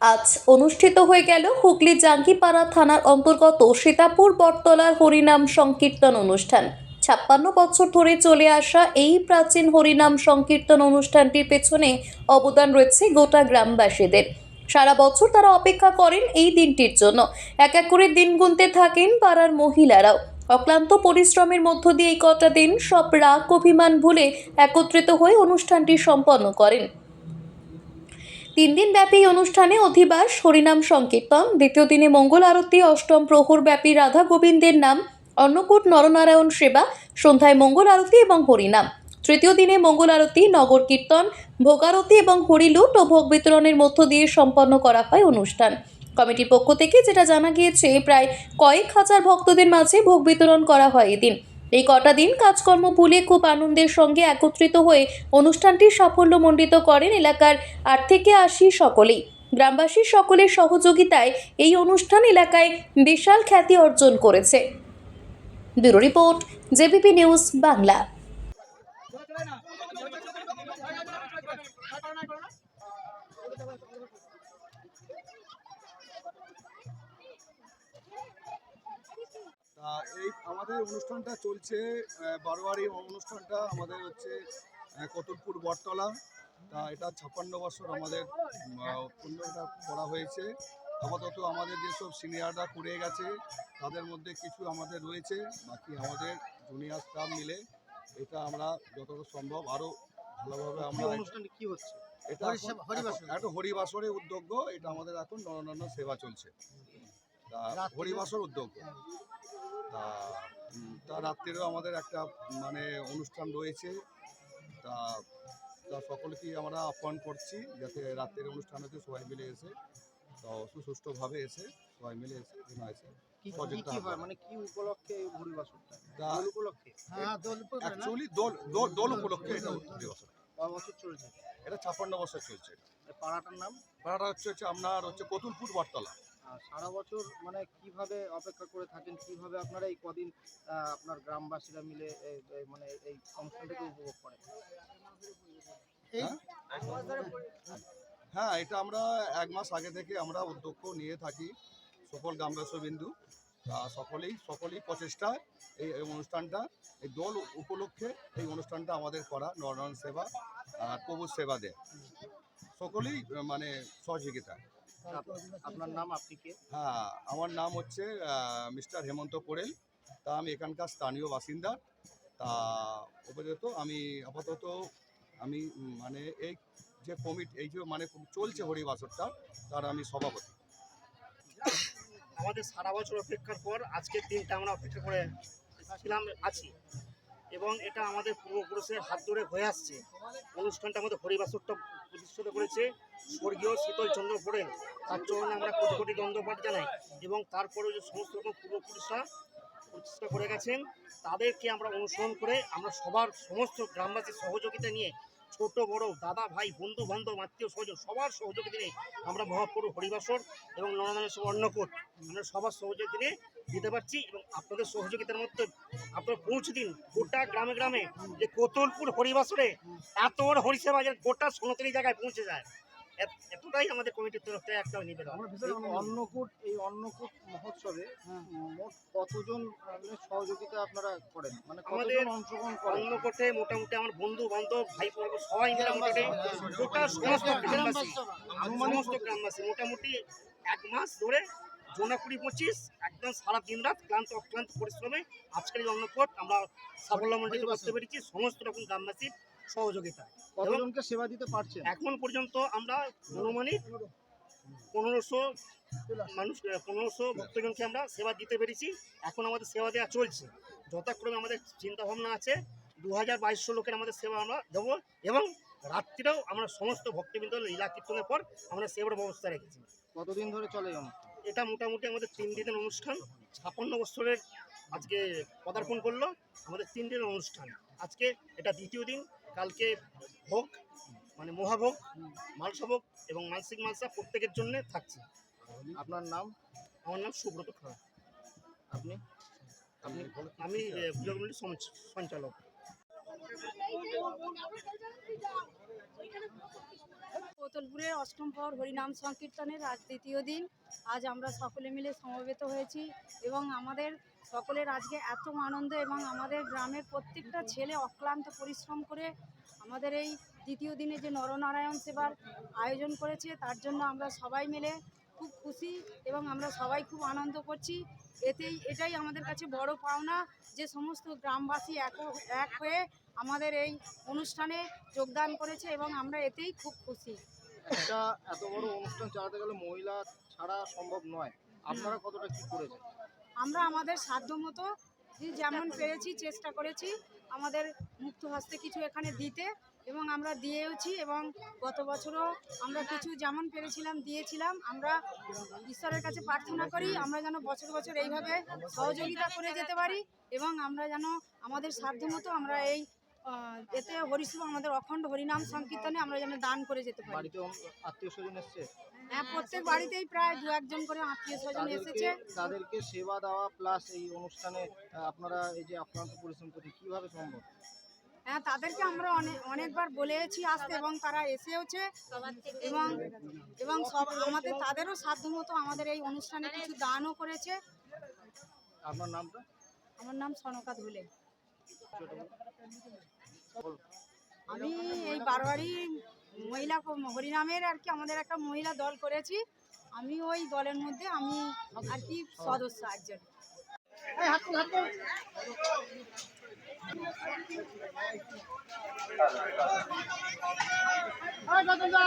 আজ অনুষ্ঠিত হয়ে গেল হুগলি জাঙ্গিপাড়া থানার অন্তর্গত সীতাপুর বটতলার হরিনাম সংকীর্তন অনুষ্ঠান। ছাপ্পান্ন বছর ধরে চলে আসা এই প্রাচীন হরিনাম সংকীর্তন অনুষ্ঠানটির পেছনে অবদান রয়েছে গোটা গ্রামবাসীদের। সারা বছর তারা অপেক্ষা করেন এই দিনটির জন্য। এক এক করে দিন গুনতে থাকেন পাড়ার মহিলারাও। অক্লান্ত পরিশ্রমের মধ্য দিয়ে এই কটা দিন সব রাগ অভিমান ভুলে একত্রিত হয়ে অনুষ্ঠানটি সম্পন্ন করেন। তিন দিন ব্যাপী অনুষ্ঠানে অধিবাস, হরিনাম সংকীর্তন, দ্বিতীয় দিনে মঙ্গল আরতি, অষ্টম প্রহর ব্যাপী রাধা গোবিন্দের নাম, অন্নকূট নরনারায়ণ সেবা, সন্ধ্যায় মঙ্গল আরতি এবং হরিনাম। তৃতীয় দিনে মঙ্গল আরতি, নগর কীর্তন, ভোগারতি এবং হরিলুট ও ভোগ বিতরণের মধ্য দিয়ে সম্পন্ন করা হয় অনুষ্ঠান। কমিটির পক্ষ থেকে যেটা জানা গিয়েছে, প্রায় কয়েক হাজার ভক্তদের মাঝে ভোগ বিতরণ করা হয় এদিন। এই কটা দিন কাজকর্ম ভুলে খুব আনন্দের সঙ্গে একত্রিত হয়ে অনুষ্ঠানটি সাফল্যমণ্ডিত করেন এলাকার আট থেকে আশি সকলেই। গ্রামবাসীর সকলের সহযোগিতায় এই অনুষ্ঠান এলাকায় বিশাল খ্যাতি অর্জন করেছে। Bureau report JBP news Bangla. এই আমাদের অনুষ্ঠানটা চলছে বারোয়ারি অনুষ্ঠানটা আমাদের হচ্ছে কতুলপুর বটতলা। তা এটা ছাপ্পান্ন বছর আমাদের পূর্ণটা করা হয়েছে। আপাতত আমাদের যেসব সিনিয়ররা করে গেছে তাদের মধ্যে কিছু আমাদের রয়েছে বাকি আমাদের জুনিয়র স্টাফ মিলে এটা আমরা যতটা সম্ভব আরও ভালোভাবে আমরা অনুষ্ঠানটি কি হচ্ছে? এটা একটা হরিবাসরের উদ্যোগ এটা আমাদের এখন নরনান্য সেবা চলছে। তা হরিবাসর উদ্যোগ। তা তা রাত্রিরেও আমাদের একটা মানে অনুষ্ঠান রয়েছে। তা তা সকলকেই আমরা আহ্বান করছি যাতে রাত্রের অনুষ্ঠান হচ্ছে সবাই মিলে এসে তো সুসুষ্ঠুভাবে এসে সবাই মিলে এসে হবে। মানে কি উপলক্ষে হরিবাসরটা? দোল উপলক্ষে? হ্যাঁ দোল অ্যাকচুয়ালি দোল দোল দোল উপলক্ষে এটা হরিবাসর। বছর চলছে। এটা ছাপ্পান্ন বছর চলছে। পাড়াটার নাম? ভাড়াটা হচ্ছে হচ্ছে আপনার হচ্ছে কতুলপুর বটতলা। সারা বছর মানে কীভাবে অপেক্ষা করে থাকেন? কীভাবে আপনারা এই কদিন আপনার গ্রামবাসীরা মিলে মানে এই অনুষ্ঠানটাকে উপভোগ করেন? হ্যাঁ? হ্যাঁ এটা আমরা এক মাস আগে থেকে আমরা উদ্যোগ নিয়ে থাকি সকল গ্রামবাসবিন্দু সকলেই সকলেই প্রচেষ্টায় এই অনুষ্ঠানটা এই দোল উপলক্ষে এই অনুষ্ঠানটা আমাদের করা নরনারায়ণ সেবা আর প্রভু সেবা দেয়। সকলেই মানে সহযোগিতা আপনার নাম আপনি কে? হ্যাঁ আমার নাম হচ্ছে মিস্টার হেমন্ত কোরেল। তা আমি এখানকার স্থানীয় বাসিন্দা। তা আপাতত আমি আপাতত আমি মানে এই যে কমিটি এই যে মানে চলছে হরিবাসরটা তার আমি সভাপতি। আমাদের সারা বছর অপেক্ষার পর আজকের দিনটা আমরা অপেক্ষা করে ছিলাম আছি। এবং এটা আমাদের পূর্বপুরুষের হাত ধরে হয়ে আসছে। অনুষ্ঠানটা আমাদের হরিবাসরটা প্রতিষ্ঠিত করেছে স্বর্গীয় শীতল চন্দ্র পড়েন তার চরণে আমরা কোটি কোটি দ্বন্দ্বপাঠ জানাই এবং তারপরেও যে সমস্ত রকম পূর্বপুরুষরা প্রতিষ্ঠা করে গেছেন, তাদেরকে আমরা অনুসরণ করে আমরা সবার সমস্ত গ্রামবাসীর সহযোগিতা নিয়ে ছোট, বড়, দাদা, ভাই, বন্ধু, বান্ধব, আত্মীয়, স্বজন, সবার সহযোগী দিনে আমরা মহাপুর হরিবাসর এবং সব অন্নকূট আমরা সবার সহযোগী দিনে দিতে পারছি এবং আপনাদের সহযোগিতার মধ্যে আপনারা পৌঁছে দিন। গোটা গ্রামে গ্রামে যে কোতলপুর হরিবাসরে এত বড় হরিসেবা যেন গোটা সনাতনী জায়গায় পৌঁছে যায়। এতটাই আমাদের কমিটির তরফ থেকে একটা নিবেদন। অন্নকূট এই অন্নকূট মহোৎসবে মোট কতজন মানে সহযোগিতা আপনারা করেন? মানে আমাদের কতজন অংশগ্রহণ করেন? অন্নকোটে মোটামুটি আমার বন্ধু বান্ধব ভাই বোন সবাই মিলে মোটামুটি গোটা সমস্ত গ্রামবাসী। সমস্ত গ্রামবাসী। মোটামুটি এক মাস ধরে জোনা কুড়ি পঁচিশ একদম সারা দিন রাত ক্লান্ত অক্লান্ত পরিশ্রমে আজকের এই অন্নকোট আমরা সাফল্যমণ্ডিত করতে পেরেছি। সমস্ত রকম গ্রামবাসীর কতজনকে সেবা দিতে পারছেন? এখন পর্যন্ত আমরা অনুমানিক পনেরোশো মানুষ পনেরোশো ভক্তজনকে আমরা সেবা দিতে পেরেছি। এখন আমাদের সেবা দেওয়া চলছে। যথাক্রমে আমাদের চিন্তা ভাবনা আছে দু হাজার বাইশশো লোকের আমাদের সেবা আমরা দেবো এবং রাত্রিরেও আমরা সমস্ত ভক্তবৃন্দ লীলা কীর্তনের পর আমরা সেবার ব্যবস্থা রেখেছি। কতদিন ধরে চলে এটা মোটামুটি আমাদের তিন দিনের অনুষ্ঠান। ছাপ্পান্ন বছরের আজকে পদার্পণ করল। আমাদের তিন দিনের অনুষ্ঠান। আজকে এটা দ্বিতীয় দিন। কালকে ভোগ মানে মহাভোগ মালসাভোগ এবং মানসিক মালসা প্রত্যেকের জন্য থাকছে। আপনার নাম? আমার নাম সুব্রত খাঁ। আপনি? আপনি? আমি সঞ্চালক। কোতলপুরের অষ্টম পর হরিনাম সংকীর্তনের আজ দ্বিতীয় দিন। আজ আমরা সকলে মিলে সমবেত হয়েছি এবং আমাদের সকলের আজকে এত আনন্দ এবং আমাদের গ্রামের প্রত্যেকটা ছেলে অক্লান্ত পরিশ্রম করে আমাদের এই দ্বিতীয় দিনে যে নরনারায়ণ সেবার আয়োজন করেছে, তার জন্য আমরা সবাই মিলে খুব খুশি এবং আমরা সবাই খুব আনন্দ করছি। এতেই, এটাই আমাদের কাছে বড় পাওনা যে সমস্ত গ্রামবাসী এক এক হয়ে আমাদের এই অনুষ্ঠানে যোগদান করেছে এবং আমরা এতেই খুব খুশি। একটা এত বড় অনুষ্ঠান চালাতে গেলে মহিলা ছাড়া সম্ভব নয়। আপনারা কতটা কি করেছেন? আমরা আমাদের সাধ্যমতো যে যেমন পেরেছি, চেষ্টা করেছি আমাদের মুক্ত হস্তে কিছু এখানে দিতে এবং আমরা দিয়েওছি এবং গত বছরও আমরা কিছু যেমন পেরেছিলাম, দিয়েছিলাম। আমরা ঈশ্বরের কাছে প্রার্থনা করি, আমরা যেন বছর বছর এইভাবে সহযোগিতা করে যেতে পারি এবং আমরা যেন আমাদের সাধ্যমতো আমরা এই এতে হরিশুভ আমাদের অখণ্ড হরিনাম সংকীর্তনে আমরা যেন দান করে যেতে পারি। বাড়িতে আত্মীয় স্বজন এসছে? হ্যাঁ প্রত্যেক বাড়িতেই প্রায় দু একজন করে আত্মীয় স্বজন এসেছে। তাদেরকে সেবা দেওয়া প্লাস এই অনুষ্ঠানে আপনারা এই যে আপনারা পরিশ্রম করছেন কীভাবে সম্ভব? হ্যাঁ তাদেরকে আমরা অনেক অনেকবার বলেছি আসতে এবং তারা এসেওছে। এবং এবং সব আমাদের তাদেরও সাধ্যমতো আমাদের এই অনুষ্ঠানে কিছু দানও করেছে। আপনার নামটা? আমার নাম সনকা ধুলে। আমি এই বারোয়ারি মহিলা হরিনামের আর কি আমাদের একটা মহিলা দল করেছি। আমি ওই দলের মধ্যে আমি আর কি সদস্য একজন। গজলদা!